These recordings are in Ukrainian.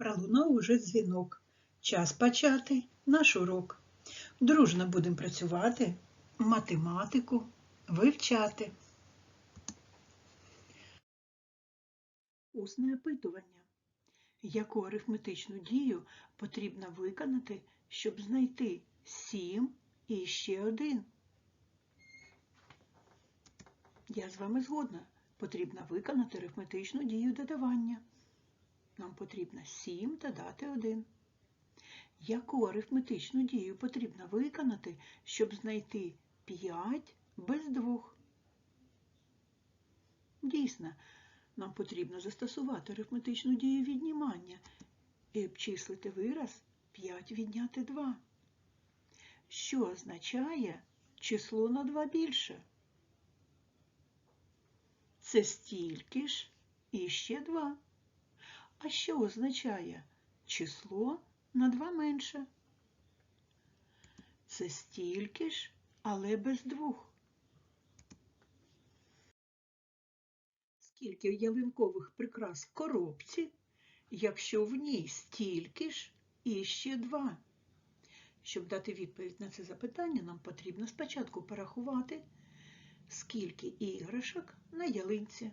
Пролунав уже дзвінок. Час почати наш урок. Дружно будемо працювати, математику вивчати. Усне опитування. Яку арифметичну дію потрібно виконати, щоб знайти 7 і ще один? Я з вами згодна. Потрібно виконати арифметичну дію додавання. Нам потрібно 7 додати 1. Яку арифметичну дію потрібно виконати, щоб знайти 5 без 2? Дійсно, нам потрібно застосувати арифметичну дію віднімання і обчислити вираз 5 відняти 2. Що означає число на 2 більше? Це стільки ж і ще 2. А що означає число на 2 менше? Це стільки ж, але без двох. Скільки ялинкових прикрас в коробці, якщо в ній стільки ж і ще два? Щоб дати відповідь на це запитання, нам потрібно спочатку порахувати, скільки іграшок на ялинці.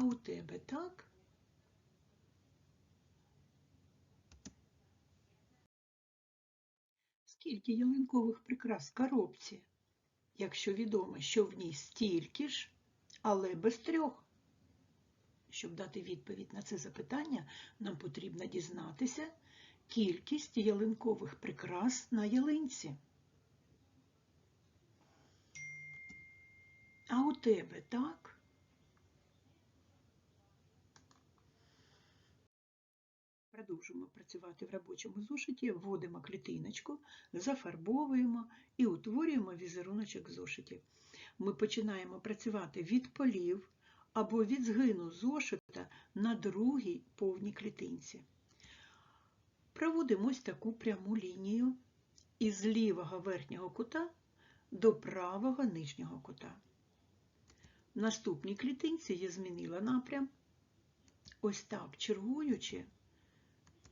А у тебе так? Скільки ялинкових прикрас в коробці, якщо відомо, що в ній стільки ж, але без трьох? Щоб дати відповідь на це запитання, нам потрібно дізнатися кількість ялинкових прикрас на ялинці. А у тебе так? Продовжуємо працювати в робочому зошиті, вводимо клітиночку, зафарбовуємо і утворюємо візеруночок зошиті. Ми починаємо працювати від полів або від згину зошита на другій повній клітинці. Проводимо ось таку пряму лінію із лівого верхнього кута до правого нижнього кута. В наступній клітинці я змінила напрям. Ось так, чергуючи,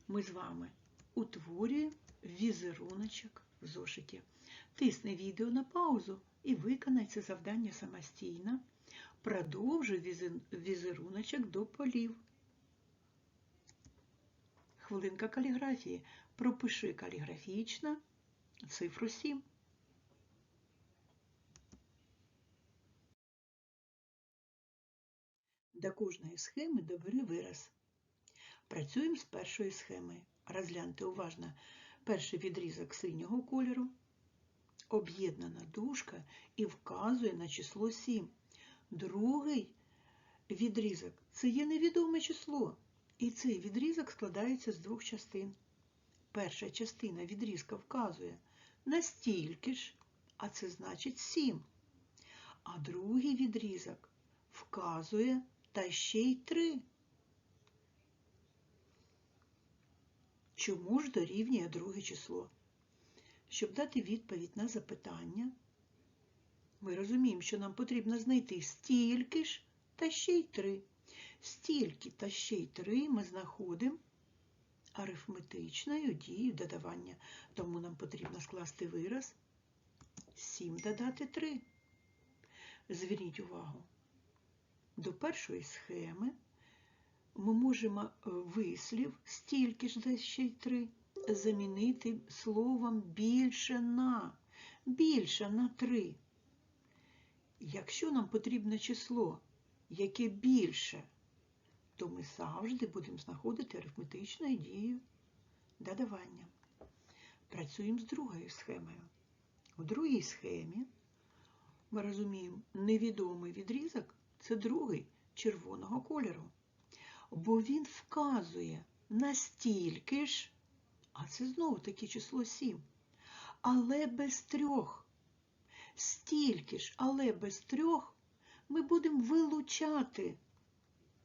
ми з вами утворюємо візеруночок в зошиті. Тисни відео на паузу і виконай це завдання самостійно. Продовжуй візеруночок до полів. Хвилинка каліграфії. Пропиши каліграфічно цифру 7. До кожної схеми добери вираз. Працюємо з першої схеми. Розгляньте уважно перший відрізок синього кольору, об'єднана дужка і вказує на число 7. Другий відрізок це є невідоме число. І цей відрізок складається з двох частин. Перша частина відрізка вказує на стільки ж, а це значить 7. А другий відрізок вказує та ще й 3. Чому ж дорівнює друге число? Щоб дати відповідь на запитання, ми розуміємо, що нам потрібно знайти стільки ж та ще й 3. Стільки та ще й 3 ми знаходимо арифметичною дією додавання. Тому нам потрібно скласти вираз 7 додати 3. Зверніть увагу, до першої схеми ми можемо вислів стільки ж ще й 3 замінити словом більше на, більше на 3. Якщо нам потрібне число, яке більше, то ми завжди будемо знаходити арифметичною дією додавання. Працюємо з другою схемою. У другій схемі ми розуміємо, невідомий відрізок це другий червоного кольору, бо він вказує настільки ж, а це знову таки число 7, але без трьох. Стільки ж, але без трьох ми будемо вилучати,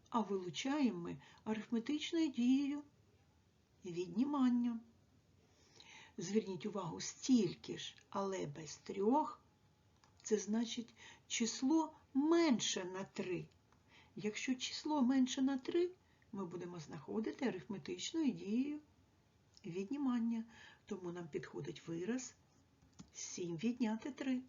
а вилучаємо ми арифметичною дією віднімання. Зверніть увагу, стільки ж, але без трьох, це значить число менше на 3. Якщо число менше на 3, ми будемо знаходити арифметичною дією віднімання. Тому нам підходить вираз 7 відняти 3.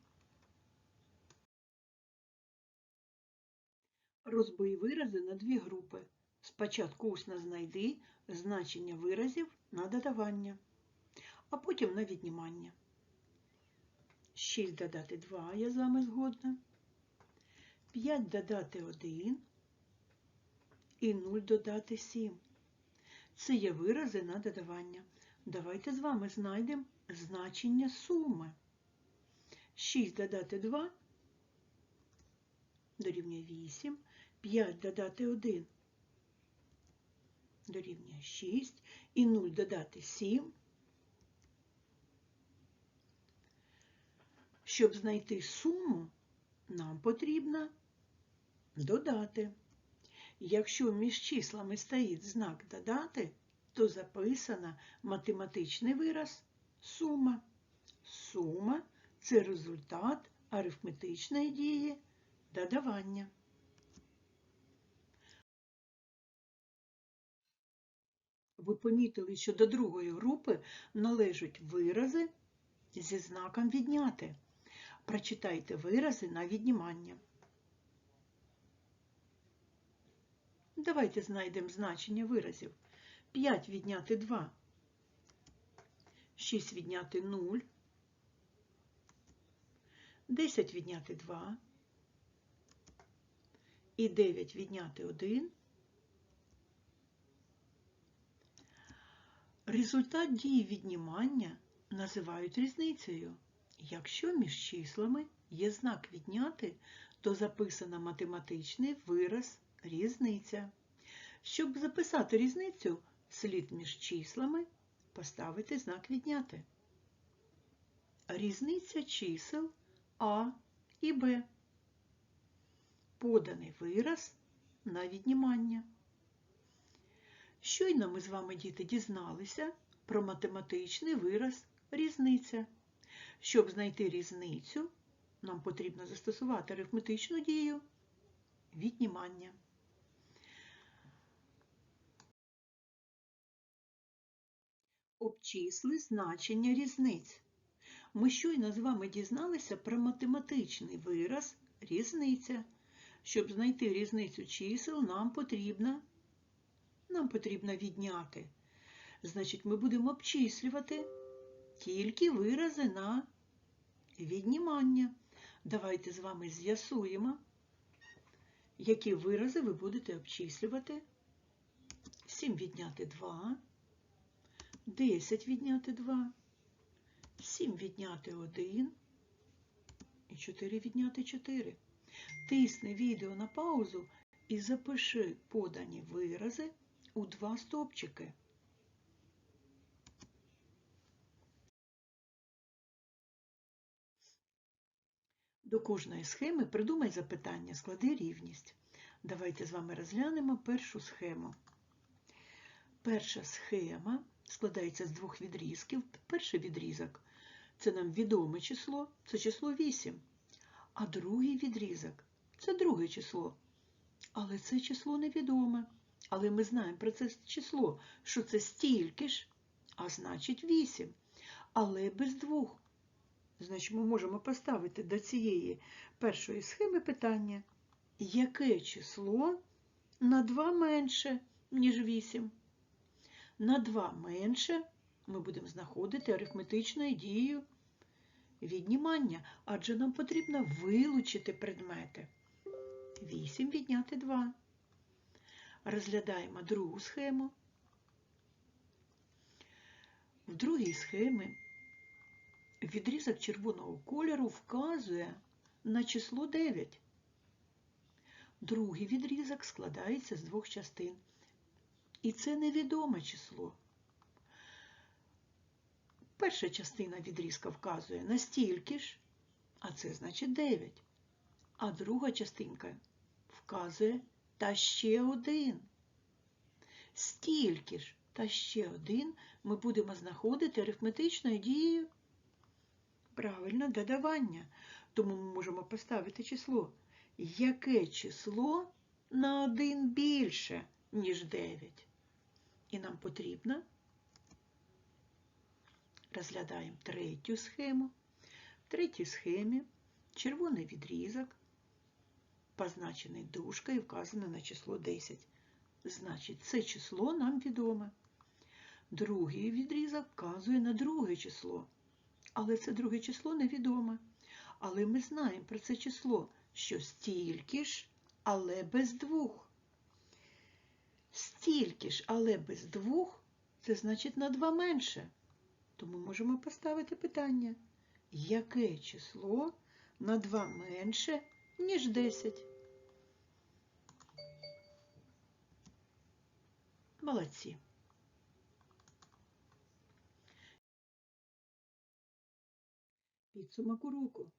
Розбий вирази на дві групи. Спочатку усно знайди значення виразів на додавання, а потім на віднімання. 6 додати 2, я з вами згодна. 5 додати 1 і 0 додати 7. Це є вирази на додавання. Давайте з вами знайдемо значення суми. 6 додати 2 дорівнює 8, 5 додати 1 дорівнює 6 і 0 додати 7. Щоб знайти суму, нам потрібно додати. Якщо між числами стоїть знак додати, то записано математичний вираз сума. Сума це результат арифметичної дії додавання. Ви помітили, що до другої групи належать вирази зі знаком відняти. Прочитайте вирази на віднімання. Давайте знайдемо значення виразів. 5 відняти 2, 6 відняти 0, 10 відняти 2 і 9 відняти 1. Результат дії віднімання називають різницею. Якщо між числами є знак відняти, то записано математичний вираз різниця. Щоб записати різницю, слід між числами поставити знак відняти. Різниця чисел А і Б. Поданий вираз на віднімання. Щойно ми з вами, діти, дізналися про математичний вираз різниця. Щоб знайти різницю, нам потрібно застосувати арифметичну дію віднімання. Обчисли значення різниць. Ми щойно з вами дізналися про математичний вираз різниця. Щоб знайти різницю чисел, нам потрібно, нам потрібно відняти. Значить, ми будемо обчислювати тільки вирази на віднімання. Давайте з вами з'ясуємо, які вирази ви будете обчислювати. 7 відняти 2, 10 відняти 2, 7 відняти 1 і 4 відняти 4. Тисни відео на паузу і запиши подані вирази у два стовпчики. До кожної схеми придумай запитання, склади рівність. Давайте з вами розглянемо першу схему. Перша схема складається з двох відрізків. Перший відрізок це нам відоме число, це число 8. А другий відрізок це друге число. Але це число невідоме. Але ми знаємо про це число, що це стільки ж, а значить 8. Але без двох. Значить, ми можемо поставити до цієї першої схеми питання, яке число на 2 менше, ніж 8? На 2 менше ми будемо знаходити арифметичною дією віднімання, адже нам потрібно вилучити предмети. 8 відняти 2. Розглядаємо другу схему. В другій схемі відрізок червоного кольору вказує на число 9. Другий відрізок складається з двох частин. І це невідоме число. Перша частина відрізка вказує на стільки ж, а це значить 9. А друга частинка вказує та ще один. Стільки ж та ще один ми будемо знаходити арифметичною дією. Правильно, додавання. Тому ми можемо поставити число. Яке число на 1 більше, ніж 9. І нам потрібно розглядаємо третю схему. В третій схемі червоний відрізок, позначений дужкою вказано на число 10. Значить, це число нам відоме. Другий відрізок вказує на друге число. Але це друге число невідоме. Але ми знаємо про це число, що стільки ж, але без двох. Стільки ж, але без двох це значить на два менше. Тому можемо поставити питання, яке число на 2 менше, ніж 10? Молодці. Підсумок уроку.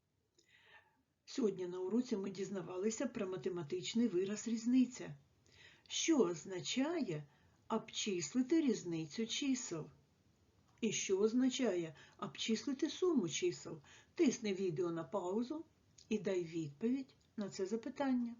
Сьогодні на уроці ми дізнавалися про математичний вираз різниця, що означає обчислити різницю чисел. І що означає обчислити суму чисел? Тисни відео на паузу і дай відповідь на це запитання.